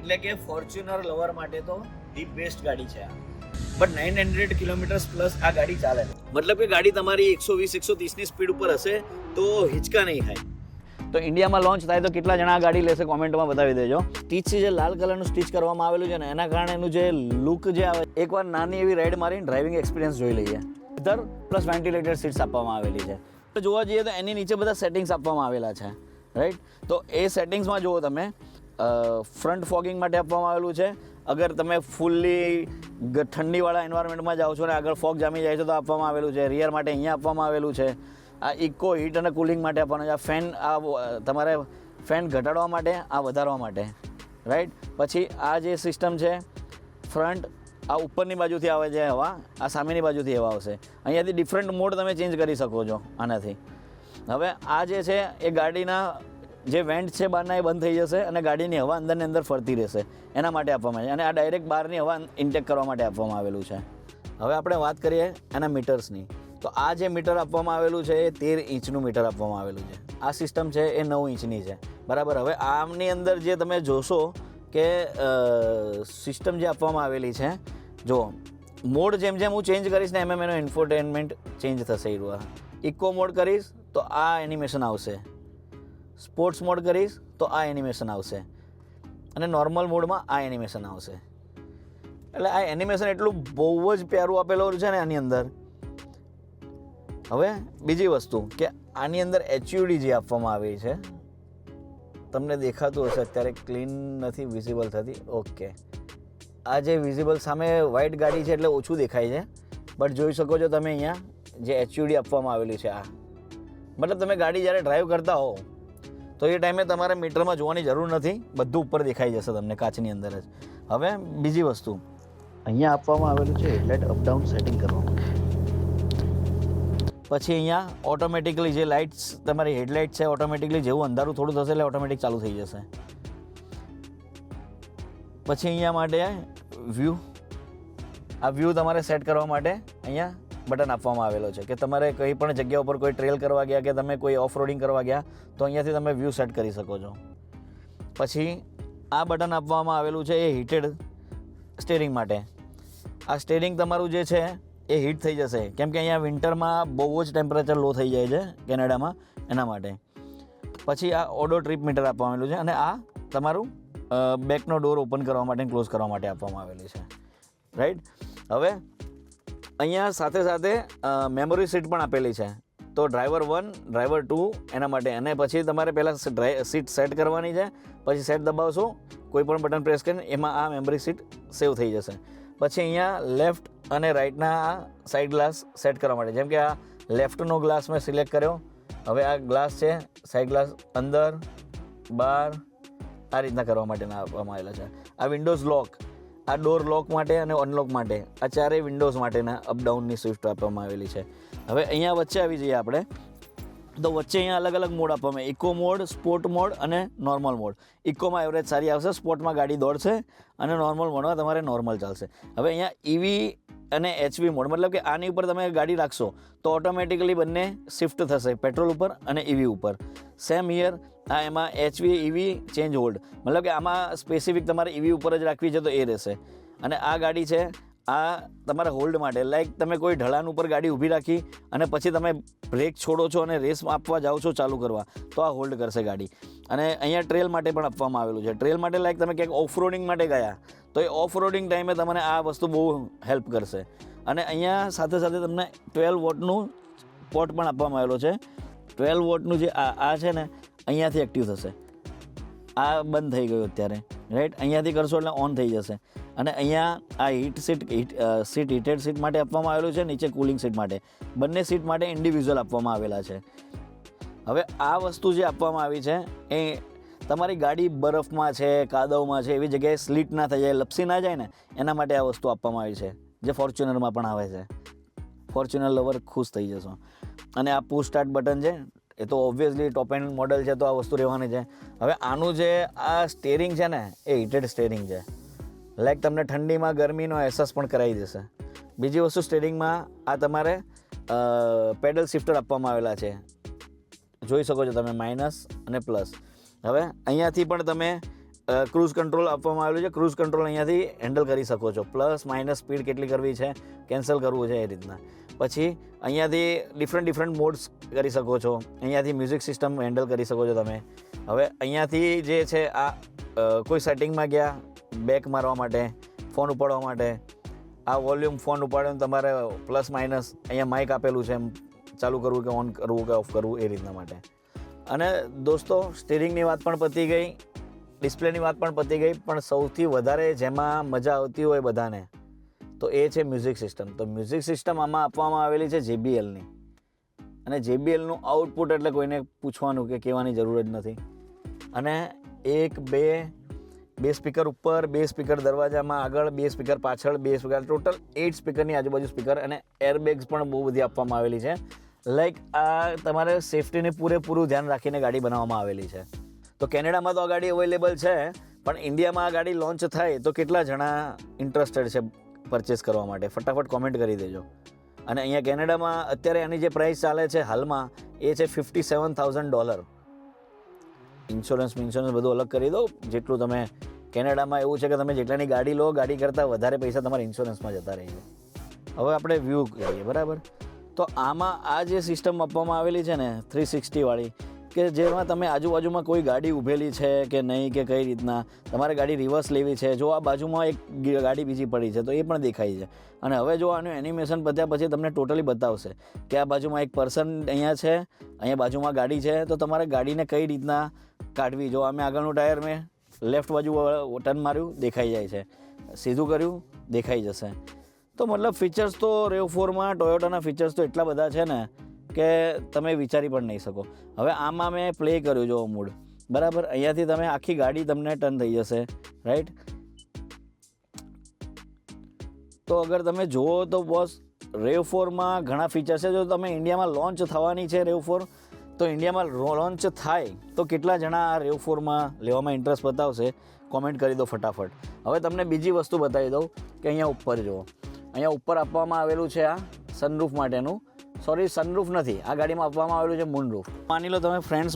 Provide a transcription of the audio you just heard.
એટલે કે Fortuner lover માટે તો ધી બેસ્ટ ગાડી છે આ. But nine hundred kilometers plus આ ગાડી ચાલે મતલબ કે ગાડી તમારી એકસો વીસ એકસો ત્રીસની સ્પીડ ઉપર હશે તો હિંચકા નહીં થાય. તો ઇન્ડિયામાં લોન્ચ થાય તો કેટલા જણા ગાડી લેશે કોમેન્ટમાં બતાવી દેજો. સ્ટીચ જે લાલ કલરનું સ્ટીચ કરવામાં આવેલું છે ને એના કારણે એનું જે લુક જે આવે એકવાર નાની એવી રાઈડ મારીને ડ્રાઇવિંગ એક્સપિરિયન્સ જોઈ લઈએ. ધર પ્લસ વેન્ટિલેટેડ સીટ્સ આપવામાં આવેલી છે. તો જોવા જઈએ તો એની નીચે બધા સેટિંગ્સ આપવામાં આવેલા છે રાઈટ તો એ સેટિંગ્સમાં જુઓ તમે ફ્રન્ટ ફોગિંગ માટે આપવામાં આવેલું છે. અગર તમે ફૂલ્લી ઠંડીવાળા એન્વાયરમેન્ટમાં જાઓ છો ને, આગળ ફોગ જામી જાય છે, તો આપવામાં આવેલું છે. રિયર માટે અહીંયા આપવામાં આવેલું છે. આ ઇકો હીટ અને કુલિંગ માટે આપવાનું છે. આ ફેન આ તમારે ફેન ઘટાડવા માટે, આ વધારવા માટે. રાઈટ પછી આ જે સિસ્ટમ છે ફ્રન્ટ આ ઉપરની બાજુથી આવે છે હવા, આ સામેની બાજુથી હવા આવશે. અહીંયાથી ડિફરન્ટ મોડ તમે ચેન્જ કરી શકો છો, આનાથી. હવે આ જે છે, એ ગાડીના જે વેન્ટ છે બહારના એ બંધ થઈ જશે અને ગાડીની હવા અંદરની અંદર ફરતી રહેશે. એના માટે આપવામાં આવે છે. અને આ ડાયરેક્ટ બહારની હવા ઇન્ટેક કરવા માટે આપવામાં આવેલું છે. હવે આપણે વાત કરીએ એના મીટર્સની. તો આ જે મીટર આપવામાં આવેલું છે એ તેર ઇંચનું મીટર આપવામાં આવેલું છે. આ સિસ્ટમ છે એ નવ ઇંચની છે. બરાબર? હવે આમની અંદર જે તમે જોશો કે સિસ્ટમ જે આપવામાં આવેલી છે જો મોડ જેમ જેમ હું ચેન્જ કરીશ ને એમ એમ એનો ઇન્ફોટેનમેન્ટ ચેન્જ થશે એ ઇકો મોડ કરીશ તો આ એનિમેશન આવશે. સ્પોર્ટ્સ મોડ કરીશ તો આ એનિમેશન આવશે. અને નોર્મલ મોડમાં આ એનિમેશન આવશે. એટલે આ એનિમેશન એટલું બહુ જ પ્યારું આપેલું છે ને આની અંદર. હવે બીજી વસ્તુ કે આની અંદર એચયુડી જે આપવામાં આવી છે, તમને દેખાતું હશે, અત્યારે ક્લીન નથી વિઝિબલ થતી. ઓકે આ જે વિઝિબલ સામે વ્હાઇટ ગાડી છે એટલે ઓછું દેખાય છે. બટ જોઈ શકો છો તમે અહીંયા જે એચયુડી આપવામાં આવેલી છે આ. મતલબ તમે ગાડી જ્યારે ડ્રાઈવ કરતા હો તો એ ટાઈમે તમારે મીટરમાં જોવાની જરૂર નથી. બધું ઉપર દેખાઈ જશે તમને કાચની અંદર જ. હવે બીજી વસ્તુ. અહીંયા આપવામાં આવેલું છે હેડલાઇટ અપડાઉન સેટિંગ કરવાનું. પછી અહીંયા ઓટોમેટિકલી જે લાઇટ્સ તમારી હેડલાઇટ છે ઓટોમેટિકલી જેવું અંધારું થોડું થશે એટલે ઓટોમેટિક ચાલુ થઈ જશે. પછી અહીંયા માટે વ્યૂ આ વ્યૂ તમારે સેટ કરવા માટે અહીંયા બટન આપવામાં આવેલો છે કે તમારે કંઈ પણ જગ્યા ઉપર કોઈ ટ્રેલ કરવા ગયા કે તમે કોઈ ઓફ રોડિંગ કરવા ગયા, તો અહીંયાથી તમે વ્યૂ સેટ કરી શકો છો. પછી આ બટન આપવામાં આવેલું છે એ હીટેડ સ્ટેરિંગ માટે. આ સ્ટેરિંગ તમારું જે છે એ હીટ થઈ જશે. કેમ કે અહીંયા વિન્ટરમાં બહુ જ ટેમ્પરેચર લો થઈ જાય છે કેનેડામાં એના માટે. પછી આ ઓડો ટ્રીપ મીટર આપવામાં આવેલું છે અને આ તમારું બેકનો ડોર ઓપન કરવા માટે ક્લોઝ કરવા માટે આપવામાં આવેલી છે. રાઈટ હવે અહીંયા સાથે સાથે મેમરી સીટ પણ આપેલી છે. તો ડ્રાઈવર વન ડ્રાઈવર ટુ એના માટે. અને પછી તમારે પહેલાં સીટ સેટ કરવાની છે. પછી સેટ દબાવશો, કોઈ પણ બટન પ્રેસ કરીને એમાં આ મેમરી સીટ સેવ થઈ જશે. પછી અહીંયા લેફ્ટ અને રાઈટના સાઈડ ગ્લાસ સેટ કરવા માટે. જેમ કે આ લેફ્ટનો ગ્લાસ મેં સિલેક્ટ કર્યો. હવે આ ગ્લાસ છે સાઈડ ગ્લાસ અંદર બહાર આ રીતના કરવા માટેના આપવામાં આવેલા છે. આ વિન્ડોઝ લોક આ ડોર લોક માટે અને અનલોક માટે આ ચારેય વિન્ડોઝ માટેના અપડાઉનની સ્વિફ્ટ આપવામાં આવેલી છે. હવે અહીંયા વચ્ચે આવી જઈએ આપણે. તો વચ્ચે અહીંયા અલગ અલગ મોડ આપવામાં ઇકો મોડ સ્પોર્ટ મોડ અને નોર્મલ મોડ. ઇકોમાં એવરેજ સારી આવશે સ્પોર્ટમાં ગાડી દોડશે અને નોર્મલ મોડમાં તમારે નોર્મલ ચાલશે. હવે અહીંયા ઈવી અને એચવી મોડ, મતલબ કે આની ઉપર તમે ગાડી રાખશો, તો ઓટોમેટિકલી બંને શિફ્ટ થશે પેટ્રોલ ઉપર અને ઈવી ઉપર. સેમ હિયર આ એમાં એચવી ઈવી ચેન્જ હોલ્ડ મતલબ કે આમાં સ્પેસિફિક તમારે ઈવી ઉપર જ રાખવી છે તો એ રહેશે. અને આ ગાડી છે આ તમારા હોલ્ડ માટે. લાઈક તમે કોઈ ઢળાન ઉપર ગાડી ઊભી રાખી અને પછી તમે બ્રેક છોડો છો અને રેસ આપવા જાઓ છો ચાલુ કરવા, તો આ હોલ્ડ કરશે ગાડી. અને અહીંયા ટ્રેલ માટે પણ આપવામાં આવેલું છે. ટ્રેલ માટે લાઈક તમે ક્યાંક ઓફ રોડિંગ માટે ગયા, તો એ ઓફ રોડિંગ ટાઈમે તમને આ વસ્તુ બહુ હેલ્પ કરશે. અને અહીંયા સાથે સાથે તમને ટ્વેલ્વ વોટનું પોટ પણ આપવામાં આવેલો છે. ટ્વેલ્વ વોટનું જે આ આ છે ને, અહીંયાથી એક્ટિવ થશે. આ બંધ થઈ ગયું અત્યારે. રાઈટ અહીંયાથી કરશો એટલે ઓન થઈ જશે. અને અહીંયા આ heat seat heat seat heated seat માટે આપવામાં આવેલું છે, નીચે કુલિંગ સીટ માટે. બંને સીટ માટે ઇન્ડિવિઝ્યુઅલ આપવામાં આવેલા છે. હવે આ વસ્તુ જે આપવામાં આવી છે, એ તમારી ગાડી બરફમાં છે, કાદવમાં છે, એવી જગ્યાએ સ્લીટ ના થઈ જાય, લપસી ના જાય ને, એના માટે આ વસ્તુ આપવામાં આવી છે, જે ફોર્ચ્યુનરમાં પણ આવે છે. ફોર્ચ્યુનર લવર ખુશ થઈ જશો. અને આ પુશ સ્ટાર્ટ બટન છે, એ તો ઓબ્વિયસલી ટોપ એન્ડ મોડલ છે, તો આ વસ્તુ રહેવાની છે. હવે આનું જે આ સ્ટેરિંગ છે ને, એ હીટેડ સ્ટેરિંગ છે. લાઈક તમને ઠંડીમાં ગરમીનો અહેસાસ પણ કરાવી દેશે. બીજી વસ્તુ સ્ટેરિંગમાં આ તમારે પેડલ શિફ્ટર આપવામાં આવેલા છે. જોઈ શકો છો તમે માઇનસ અને પ્લસ હવે અહીંયાથી પણ તમે ક્રૂઝ કંટ્રોલ આપવામાં આવેલું છે. ક્રૂઝ કંટ્રોલ અહીંયાથી હેન્ડલ કરી શકો છો. પ્લસ માઇનસ સ્પીડ કેટલી કરવી છે? કેન્સલ કરવું છે એ રીતના. પછી અહીંયાથી ડિફરન્ટ ડિફરન્ટ મોડ્સ કરી શકો છો. અહીંયાથી મ્યુઝિક સિસ્ટમ હેન્ડલ કરી શકો છો તમે. હવે અહીંયાથી જે છે આ કોઈ સેટિંગમાં ગયા બેક મારવા માટે, ફોન ઉપાડવા માટે. આ વોલ્યુમ ફોન ઉપાડ્યો તમારે પ્લસ માઇનસ અહીંયા માઇક આપેલું છે એમ ચાલુ કરવું કે ઓન કરવું કે ઓફ કરવું એ રીતના માટે. અને દોસ્તો સ્ટીરિંગની વાત પણ પતી ગઈ ડિસ્પ્લેની વાત પણ પતી ગઈ, પણ સૌથી વધારે જેમાં મજા આવતી હોય બધાને, તો એ છે મ્યુઝિક સિસ્ટમ તો મ્યુઝિક સિસ્ટમ આમાં આપવામાં આવેલી છે જેબીએલની અને જેબીએલનું આઉટપુટ એટલે કોઈને પૂછવાનું કે કહેવાની જરૂર જ નથી. અને એક, બે બે સ્પીકર ઉપર, બે સ્પીકર દરવાજામાં આગળ, બે સ્પીકર પાછળ, બે સ્પીકર ટોટલ એઇટ સ્પીકરની આજુબાજુ સ્પીકર અને એરબેગ્સ પણ બહુ બધી આપવામાં આવેલી છે. લાઈક આ તમારે સેફટીને પૂરેપૂરું ધ્યાન રાખીને ગાડી બનાવવામાં આવેલી છે. તો કેનેડામાં તો આ ગાડી અવેલેબલ છે, પણ ઇન્ડિયામાં આ ગાડી લોન્ચ થાય તો કેટલા જણા ઇન્ટરેસ્ટેડ છે પરચેસ કરવા માટે? ફટાફટ કોમેન્ટ કરી દેજો. અને અહીંયા કેનેડામાં અત્યારે એની જે પ્રાઇસ ચાલે છે હાલમાં, એ છે fifty seven thousand dollar insurance insurance બધું અલગ કરી દો. જેટલું તમે કેનેડામાં એવું છે કે તમે જેટલાની ગાડી લો, ગાડી કરતાં વધારે પૈસા તમારા ઇન્સ્યોરન્સમાં જતા રહે છે. હવે આપણે વ્યૂ કરીએ, બરાબર? તો આમાં આ જે સિસ્ટમ આપવામાં આવેલી છે ને થ્રી સિક્સટીવાળી કે જેમાં તમે આજુબાજુમાં કોઈ ગાડી ઊભેલી છે કે નહીં કે કઈ રીતના, તમારે ગાડી રિવર્સ લેવી છે, જો આ બાજુમાં એક ગાડી બીજી પડી છે, તો એ પણ દેખાય છે. અને હવે જો આનું એનિમેશન પત્યા પછી તમને ટોટલી બતાવશે કે આ બાજુમાં એક પર્સન અહીંયા છે, અહીંયા બાજુમાં ગાડી છે, તો તમારે ગાડીને કઈ રીતના કાઢવી. જો અમે આગળનું ટાયર મેં લેફ્ટ બાજુ ટર્ન માર્યું, દેખાઈ જાય છે. સીધું કર્યું, દેખાઈ જશે. તો મતલબ ફીચર્સ તો રેવ ફોરમાં ટોયોટાના ફીચર્સ તો એટલા બધા છે ને કે તમે વિચારી પણ નહીં શકો. હવે આમાં મેં પ્લે કર્યું, જો મૂડ બરાબર? અહીંયાથી તમે આખી ગાડી તમને ટર્ન થઈ જશે રાઈટ તો અગર તમે જુઓ તો બોસ રેવ ફોરમાં ઘણા ફીચર છે. જો તમે ઇન્ડિયામાં લોન્ચ થવાની છે રેવ ફોર તો ઇન્ડિયામાં લોન્ચ થાય તો કેટલા જણા આ રેવ ફોરમાં લેવામાં ઇન્ટરેસ્ટ બતાવશે? કોમેન્ટ કરી દો ફટાફટ. હવે તમને બીજી વસ્તુ બતાવી દઉં કે અહીંયા ઉપર જુઓ. અહીંયા ઉપર આપવામાં આવેલું છે આ સનરૂફ માટેનું. સોરી સનરૂફ નથી. આ ગાડીમાં આપવામાં આવેલું છે મૂનરૂફ માની લો તમે ફ્રેન્ડ્સ